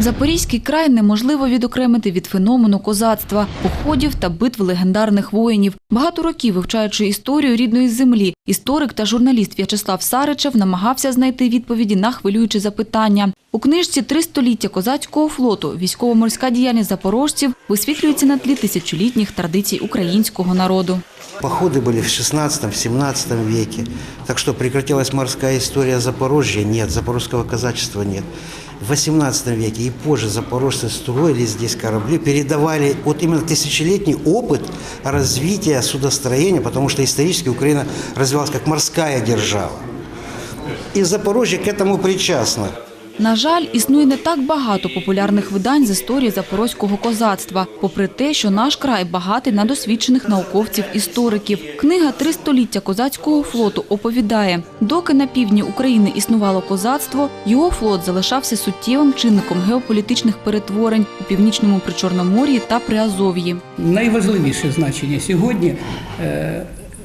Запорізький край неможливо відокремити від феномену козацтва, походів та битв легендарних воїнів. Багато років вивчаючи історію рідної землі, історик та журналіст В'ячеслав Саричев намагався знайти відповіді на хвилюючі запитання. У книжці «Три століття козацького флоту. Військово-морська діяльність запорожців висвітлюється на тлі тисячолітніх традицій українського народу. Походы были в 16-17 веке. Так что прекратилась морская история Запорожья? Нет, запорожского казачества нет. В 18 веке и позже запорожцы строили здесь корабли, передавали вот именно тысячелетний опыт развития судостроения, потому что исторически Украина развивалась как морская держава. И Запорожье к этому причастно. На жаль, існує не так багато популярних видань з історії запорозького козацтва, попри те, що наш край багатий на досвідчених науковців-істориків. Книга «Три століття козацького флоту оповідає, доки на півдні України існувало козацтво, його флот залишався суттєвим чинником геополітичних перетворень у північному Причорномор'ї та Приазов'ї. найважливіше значення сьогодні.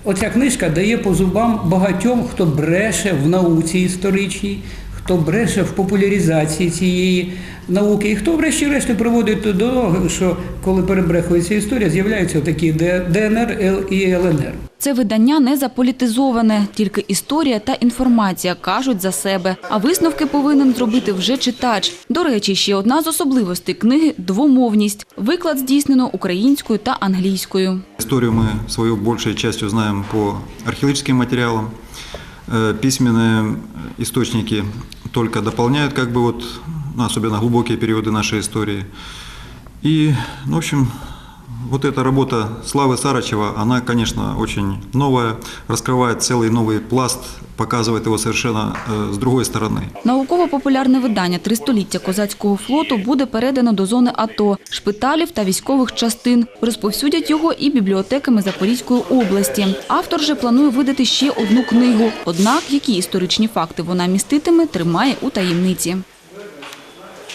Оця книжка дає по зубам багатьом, хто бреше в науці історичній, хто бреше в популяризації цієї науки, і хто, врешті-решт, приводить до того, що коли перебрехується історія, з'являються такі ДНР і ЛНР. Це видання не заполітизоване, тільки історія та інформація кажуть за себе. А висновки повинен зробити вже читач. До речі, ще одна з особливостей книги двомовність. Виклад здійснено українською та англійською. Историю мы свою большей частью знаем по археологическим материалам. Э, Письменные источники только дополняют как бы вот, ну, особенно глубокие периоды нашей истории. И, ну, в общем, вот эта работа Славы Сарачева, она, конечно, очень новая, раскрывает целый новый пласт, показывает его совершенно э, с другой стороны. Науково-популярне видання «Три століття козацького флоту» буде передано до зони АТО, шпиталів та військових частин. Розповсюдять його і бібліотеками Запорізької області. Автор же планує видати ще одну книгу. Однак, які історичні факти вона міститиме, тримає у таємниці.